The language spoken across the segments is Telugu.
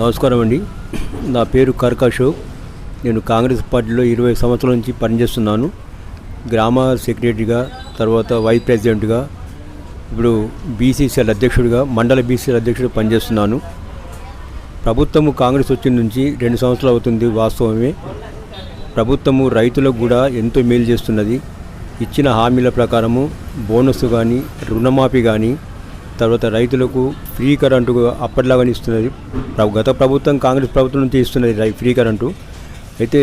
నమస్కారం అండి. నా పేరు కర్క్ అశోక్ నేను కాంగ్రెస్ పార్టీలో ఇరవై సంవత్సరాల నుంచి పనిచేస్తున్నాను. గ్రామ సెక్రటరీగా తర్వాత వైస్ ప్రెసిడెంట్గా ఇప్పుడు బీసీసీఎల్ అధ్యక్షుడిగా మండల బీసీఎల్ అధ్యక్షుడిగా పనిచేస్తున్నాను. ప్రభుత్వము కాంగ్రెస్ వచ్చిన నుంచి రెండు సంవత్సరాలు అవుతుంది వాస్తవమే. ప్రభుత్వము రైతులకు కూడా ఎంతో మేలు చేస్తున్నది. ఇచ్చిన హామీల ప్రకారము బోనస్ కానీ రుణమాఫీ కానీ తర్వాత రైతులకు ఫ్రీ కరెంటు అప్పటిలాగానే ఇస్తున్నది. గత ప్రభుత్వం కాంగ్రెస్ ప్రభుత్వం నుంచి ఇస్తున్నది రై ఫ్రీ కరెంటు. అయితే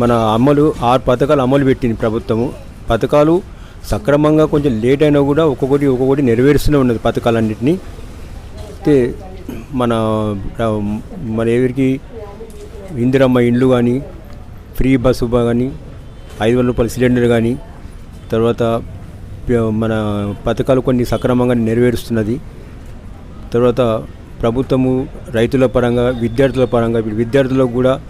మన అమలు ఆరు పథకాలు అమలు పెట్టింది ప్రభుత్వము. పథకాలు సక్రమంగా కొంచెం లేట్ అయినా కూడా ఒక్కొక్కటి ఒక్కొక్కటి నెరవేరుస్తూనే ఉన్నది పథకాలన్నింటినీ. అయితే మన మన ఎవరికి ఇందిరమ్మ ఇండ్లు కానీ ఫ్రీ బస్సు కానీ ఐదు వందల రూపాయల సిలిండర్ కానీ తర్వాత మన పథకాలు కొన్ని సక్రమంగా నెరవేరుస్తున్నది. తర్వాత ప్రభుత్వము రైతుల పరంగా విద్యార్థుల పరంగా విద్యార్థులకు కూడా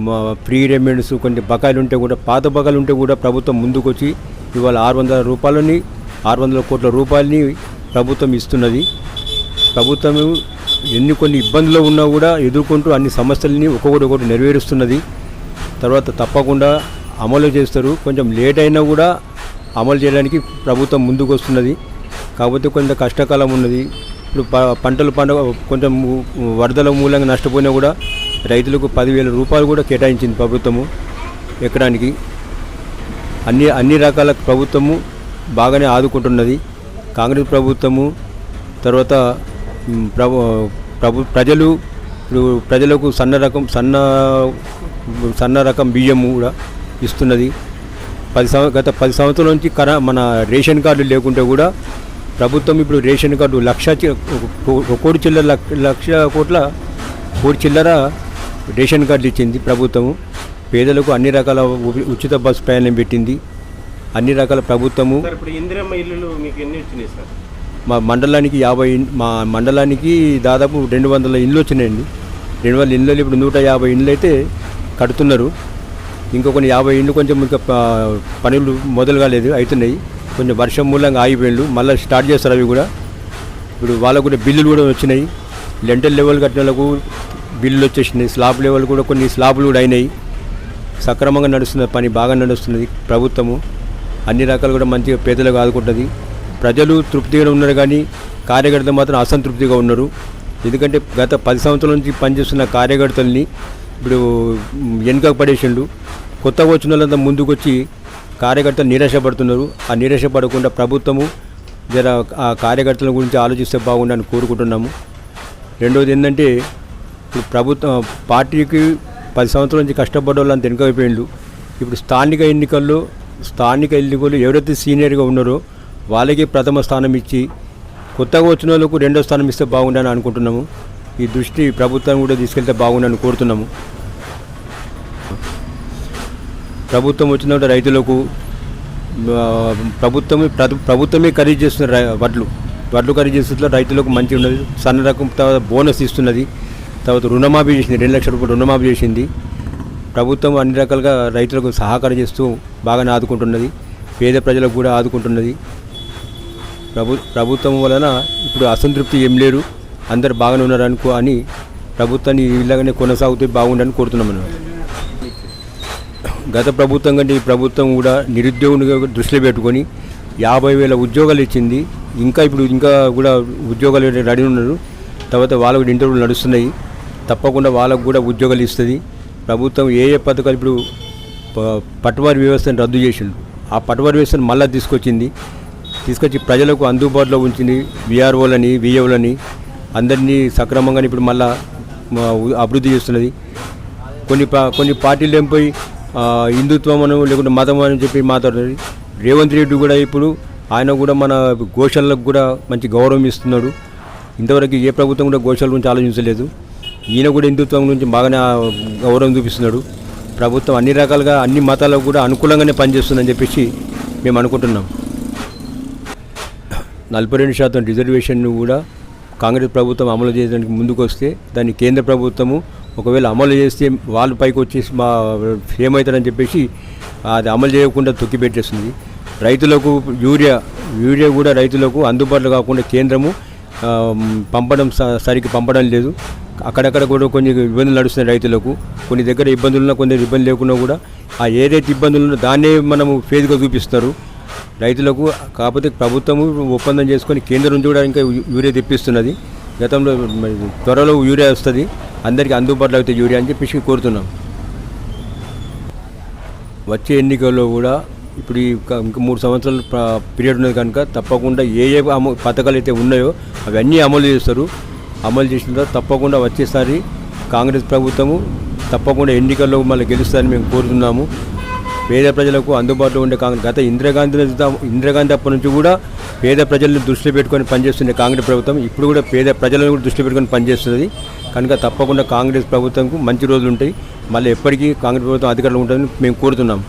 మా ఫ్రీ రెమెంట్స్ కొన్ని బకాయిలు ఉంటే కూడా పాత బకాయిలు ఉంటే కూడా ప్రభుత్వం ముందుకొచ్చి ఇవాళ ఆరు వందల రూపాయలని ఆరు వందల కోట్ల రూపాయలని ప్రభుత్వం ఇస్తున్నది. ప్రభుత్వం ఎన్ని కొన్ని ఇబ్బందులు ఉన్నా కూడా ఎదుర్కొంటూ అన్ని సమస్యలని ఒక్కొక్కటి ఒకటి నెరవేరుస్తున్నది. తర్వాత తప్పకుండా అమలు చేస్తారు. కొంచెం లేట్ అయినా కూడా అమలు చేయడానికి ప్రభుత్వం ముందుకు వస్తున్నది. కాకపోతే కొంత కష్టకాలం ఉన్నది. ఇప్పుడు ప- పంటలు పండుగ కొంచెం వరదల మూలంగా నష్టపోయినా కూడా రైతులకు పదివేల రూపాయలు కూడా కేటాయించింది ప్రభుత్వము ఎక్కడానికి అన్ని అన్ని రకాల ప్రభుత్వము బాగానే ఆదుకుంటున్నది. కాంగ్రెస్ ప్రభుత్వము తర్వాత ప్రభు ప్రభు ప్రజలు ఇప్పుడు ప్రజలకు సన్న రకం సన్న సన్న రకం బియ్యం కూడా ఇస్తున్నది. పది సంవ గత పది సంవత్సరాల నుంచి కర మన రేషన్ కార్డు లేకుంటే కూడా ప్రభుత్వం ఇప్పుడు రేషన్ కార్డు లక్ష కోటి చిల్లర లక్ష- కోట్ల కోటి చిల్లర రేషన్ కార్డు ఇచ్చింది ప్రభుత్వము. పేదలకు అన్ని రకాల ఉచిత బస్సు ప్రయాణం పెట్టింది. అన్ని రకాల ప్రభుత్వము. సార్ ఇప్పుడు ఇందిరమ్మ ఇల్లులు మీకు ఎన్ని వచ్చినాయి సార్? మా మండలానికి యాభై మా మండలానికి దాదాపు రెండు వందల ఇండ్లు వచ్చినాయండి. రెండు వందల ఇండ్లు ఇప్పుడు నూట యాభై ఇండ్లు అయితే కడుతున్నారు. ఇంకొన్ని యాభై ఇండ్లు కొంచెం ఇంకా ప- పనులు మొదలు కాలేదు అవుతున్నాయి కొంచెం వర్షం మూలంగా ఆగిపోయిండ్లు. మళ్ళీ స్టార్ట్ చేస్తారు అవి కూడా. ఇప్పుడు వాళ్ళకు కూడా బిల్లులు కూడా వచ్చినాయి. లెంటల్ లెవెల్ కట్టిన వాళ్ళకు బిల్లులు వచ్చేసినాయి. స్లాబ్ లెవెల్ కూడా కొన్ని స్లాబ్లు కూడా అయినాయి. సక్రమంగా నడుస్తున్న పని బాగా నడుస్తున్నది ప్రభుత్వము. అన్ని రకాలు కూడా మంచిగా పేదలకు ఆదుకుంటుంది. ప్రజలు తృప్తిగా ఉన్నారు కానీ కార్యకర్తలు మాత్రం అసంతృప్తిగా ఉన్నారు. ఎందుకంటే గత పది సంవత్సరాల నుంచి పనిచేస్తున్న కార్యకర్తల్ని ఇప్పుడు వెనుక పడేసిండు కొత్తగా వచ్చిన వాళ్ళంతా ముందుకు వచ్చి కార్యకర్తలు నిరాశపడుతున్నారు. ఆ నిరాశపడకుండా ప్రభుత్వము జర ఆ కార్యకర్తల గురించి ఆలోచిస్తే బాగుండని కోరుకుంటున్నాము. రెండవది ఏంటంటే ఇప్పుడు ప్రభుత్వం పార్టీకి పది సంవత్సరాల నుంచి కష్టపడ్డ వాళ్ళంత వెనుకైపోయిండు ఇప్పుడు స్థానిక ఎన్నికల్లో స్థానిక ఎన్నికలు ఎవరైతే సీనియర్గా ఉన్నారో వాళ్ళకి ప్రథమ స్థానం ఇచ్చి కొత్తగా వచ్చిన వాళ్ళకు రెండో స్థానం ఇస్తే బాగుండని అనుకుంటున్నాము. ఈ దృష్టి ప్రభుత్వం కూడా తీసుకెళ్తే బాగుండని కోరుతున్నాము. ప్రభుత్వం వచ్చినప్పుడు రైతులకు ప్రభుత్వమే ప్రభుత్వమే ఖరీదు చేస్తున్న రై- వడ్లు. వడ్లు ఖరీదు చేస్తున్న రైతులకు మంచి ఉన్నది. సన్న రకం తర్వాత బోనస్ ఇస్తున్నది. తర్వాత రుణమాఫీ చేసింది. రెండు లక్షల రూపాయలు రుణమాఫీ చేసింది. ప్రభుత్వం అన్ని రకాలుగా రైతులకు సహకారం చేస్తూ బాగానే ఆదుకుంటున్నది. పేద ప్రజలకు కూడా ఆదుకుంటున్నది. ప్రభు ప్రభుత్వం వలన ఇప్పుడు అసంతృప్తి ఏం లేరు అందరు బాగానే ఉన్నారు అనుకో అని ప్రభుత్వాన్ని ఇలాగనే కొనసాగుతూ బాగుండని కోరుతున్నాం అన్నమాట గత ప్రభుత్వం కంటే ఈ ప్రభుత్వం కూడా నిరుద్యోగుని దృష్టిలో పెట్టుకొని యాభై వేల ఉద్యోగాలు ఇచ్చింది. ఇంకా ఇప్పుడు ఇంకా కూడా ఉద్యోగాలు రెడీ ఉన్నారు. తర్వాత వాళ్ళకు ఇంటర్వ్యూలు నడుస్తున్నాయి. తప్పకుండా వాళ్ళకు కూడా ఉద్యోగాలు ఇస్తుంది. ప్రభుత్వం ఏ ఏ పథకాలు ఇప్పుడు ప- పట్టువారి వ్యవస్థను రద్దు చేసిండు. ఆ పట్టువారి వ్యవస్థను మళ్ళీ తీసుకొచ్చింది. తీసుకొచ్చి ప్రజలకు అందుబాటులో ఉంచింది. విఆర్ఓలని విఏఓలని అందరినీ సక్రమంగా ఇప్పుడు మళ్ళా అభివృద్ధి చేస్తున్నది. కొన్ని కొన్ని పార్టీలు ఏం పోయి హిందుత్వం అని లేకుంటే మతం అని చెప్పి మాట్లాడుతుంది రేవంత్ రెడ్డి కూడా ఇప్పుడు ఆయన కూడా మన గోశాలకు కూడా మంచి గౌరవం ఇస్తున్నాడు. ఇంతవరకు ఏ ప్రభుత్వం కూడా గోశాల గురించి ఆలోచించలేదు. ఈయన కూడా హిందుత్వం గురించి బాగానే గౌరవం చూపిస్తున్నాడు. ప్రభుత్వం అన్ని రకాలుగా అన్ని మతాలకు కూడా అనుకూలంగానే పనిచేస్తుందని చెప్పేసి మేము అనుకుంటున్నాం. నలభై రెండు శాతం రిజర్వేషన్ కూడా కాంగ్రెస్ ప్రభుత్వం అమలు చేయడానికి ముందుకు వస్తే దాన్ని కేంద్ర ప్రభుత్వము ఒకవేళ అమలు చేస్తే వాళ్ళ పైకి వచ్చేసి మా ఏమవుతారని చెప్పేసి అది అమలు చేయకుండా తొక్కిపెట్టేస్తుంది రైతులకు యూరియా యూరియా కూడా రైతులకు అందుబాటులో కాకుండా కేంద్రము పంపడం స- సరికి పంపడం లేదు. అక్కడక్కడ కూడా కొన్ని ఇబ్బందులు నడుస్తున్నాయి రైతులకు. కొన్ని దగ్గర ఇబ్బందులు ఉన్నా కొన్ని ఇబ్బంది లేకున్నా కూడా ఆ ఏదైతే ఇబ్బందులు ఉన్నా దాన్నే మనము ఫేజ్గా చూపిస్తారు. రైతులకు కాకపోతే ప్రభుత్వము ఒప్పందం చేసుకొని కేంద్రం నుంచి కూడా ఇంకా యూరియా తెప్పిస్తున్నది. గతంలో త్వరలో యూరియా వస్తుంది. అందరికీ అందుబాటులో అవుతాయి యూరియా అని చెప్పేసి కోరుతున్నాం. వచ్చే ఎన్నికల్లో కూడా ఇప్పుడు ఇంకా మూడు సంవత్సరాలు పీరియడ్ ఉన్నది కనుక తప్పకుండా ఏ ఏ అమ పథకాలు అయితే ఉన్నాయో అవన్నీ అమలు చేస్తారు. అమలు చేసిన తర్వాత తప్పకుండా వచ్చేసారి కాంగ్రెస్ ప్రభుత్వము తప్పకుండా ఎన్నికల్లో మళ్ళీ గెలుస్తారని మేము కోరుతున్నాము. పేద ప్రజలకు అందుబాటులో ఉండే కాంగ్రెస్ గత ఇందిరాగాంధీ ఇందిరాగాంధీ అప్పటి నుంచి కూడా పేద ప్రజలను దృష్టిలో పెట్టుకొని పనిచేస్తుంది కాంగ్రెస్ ప్రభుత్వం. ఇప్పుడు కూడా పేద ప్రజలను కూడా దృష్టిలో పెట్టుకొని పనిచేస్తుంది కనుక తప్పకుండా కాంగ్రెస్ ప్రభుత్వంకు మంచి రోజులు ఉంటాయి. మళ్ళీ ఎప్పటికీ కాంగ్రెస్ ప్రభుత్వం అధికారంలో ఉంటుందని మేము కోరుతున్నాం.